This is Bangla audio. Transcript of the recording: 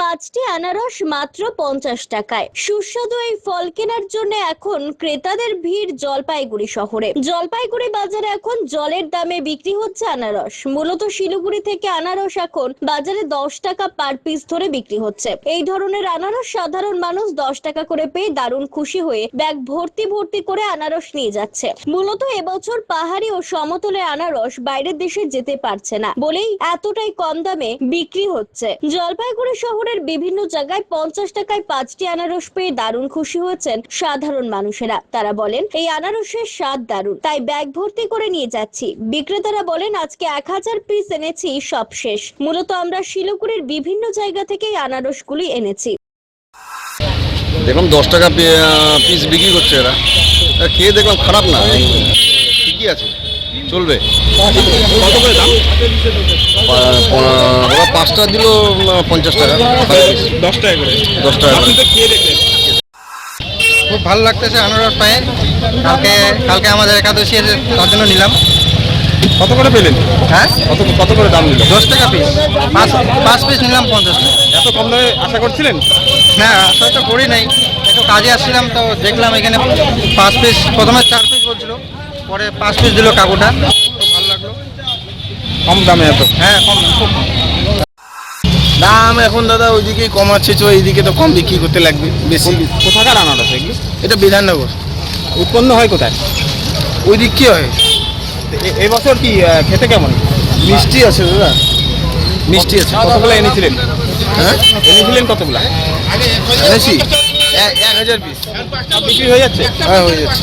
পাঁচটি আনারস মাত্র পঞ্চাশ টাকায়। সুস্বাদু এই ফল কেনার জন্য এখন ক্রেতাদের ভিড় জলপাইগুড়ি শহরে। জলপাইগুড়ি বাজারে এখন জলের দামে বিক্রি হচ্ছে আনারস। মূলত শিলিগুড়ি থেকে আনারস এখন বাজারে দশ টাকা পার পিস ধরে বিক্রি হচ্ছে। এই ধরনের আনারস সাধারণ মানুষ দশ টাকা করে পেয়ে দারুণ খুশি হয়ে ব্যাগ ভর্তি ভর্তি করে আনারস নিয়ে যাচ্ছে। মূলত এবছর পাহাড়ি ও সমতলে আনারস বাইরের দেশে যেতে পারছে না বলেই এতটাই কম দামে বিক্রি হচ্ছে। জলপাইগুড়ি শহরের বিভিন্ন জায়গায় পঞ্চাশ টাকায় পাঁচটি আনারস পেয়ে দারুণ খুশি হয়েছেন সাধারণ মানুষেরা। তারা বলেন এই আনারসের স্বাদ দারুণ তাই ব্যাগ ভর্তি করে নিয়ে যাচ্ছি। বিক্রেতারা বলেন আজকে এক হাজার পিস এনেছি সব শেষ। মূলত আমরা শিলিগুড়ির বিভিন্ন জায়গা থেকে এই আনারসগুলি এনেছি। দেখলাম দশ টাকা পিস বিক্রি করছে এরা। খেয়ে দেখলাম খারাপ না? ঠিকই আছে। চলবে? কত করে দাম? ওরা পাঁচটা দিল পঞ্চাশ টাকা দশ টাকা করে। দশ টাকা খুব ভালো লাগতেছে আনারস পায়ে কালকে কালকে আমাদের একাদশী আছে তার জন্য নিলাম। কত করে পেলেন? হ্যাঁ? কত কত করে দাম নিল? দশ টাকা পিস পাঁচ পাঁচ পিস নিলাম পঞ্চাশ টাকা। এত কম দামে আশা করছিলেন? না আসলে তো করি নাই। একটু কাজে আসছিলাম তো দেখলাম এখানে পাঁচ পিস প্রথমে চার পিস বলছিল। পরে পাঁচ পিস দিল কাকুটা। ভালো লাগল। কম দামে এত? হ্যাঁ কম দাম এখন দাদা ওইদিকেই কমাচ্ছে তো এইদিকে তো কম বিক্রি করতে লাগবে বেশি। কোথাকার আনারস এগুলো? এটা বিধাননগর। উৎপন্ন হয় কোথায়? ওই দিক কী হয়? এবছর কি খেতে কেমন? মিষ্টি আছে দাদা। মিষ্টি আছে। কতগুলো এনেছিলেন? হ্যাঁ? এনেছিলেন কতগুলো? এনেছি। এক হাজার পিস। বিক্রি হয়ে যাচ্ছে? হ্যাঁ হয়ে যাচ্ছে।